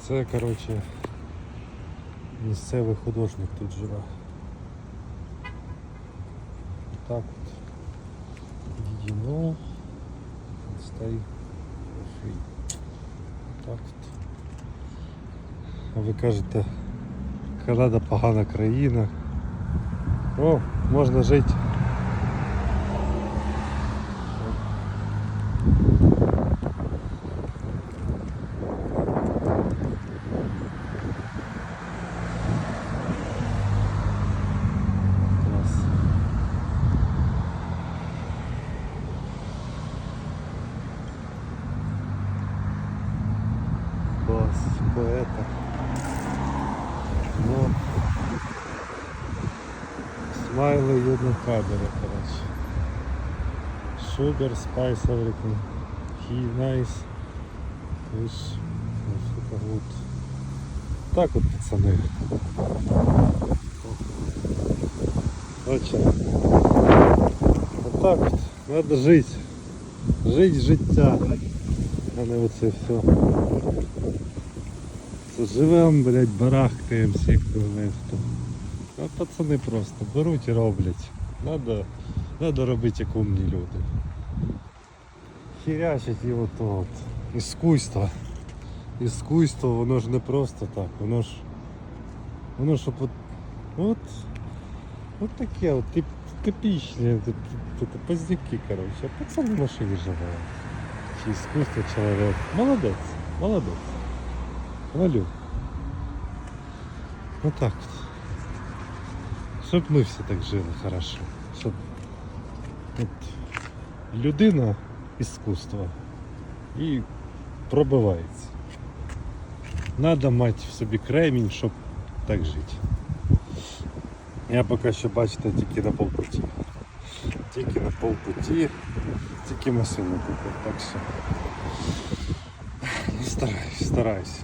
Це, коротше, місцевий художник тут живе. Так от. Дідіно. Старий. Ший. Так от. А ви кажете, Канада погана країна. О, можна жити. Клас, поета. Ну, смайли юдно кадри, коротше. Sugar, spice, everything. He nice. Wish. Ну, сука, good. Так от, пацани. Очень. Вот так вот. Надо жить. Жить життя А не оце все. Це живем, блядь, барахкаємося, як то не хто. А пацани просто беруть і роблять. Надо, надо робити як умні люди. Хірячить і от от. Іскусство. Іскусство, воно ж не просто так, воно ж. Воно щоб от. От, от таке, от тип, типічні, тип, тип, поздняки, коротше. А пацани в машині живе. Чи іскусство чоловік. Молодець, молодець. Хвалю. Вот так вот. Щоб ми всі так жили хорошо. Щоб от, людина іскусство і пробивається. Надо мати в собі кремінь, щоб так жити. Я поки що бачите тільки на полпуті. Тільки на полпуті, тільки машину купив, так що. Ну, стараюсь, стараюсь.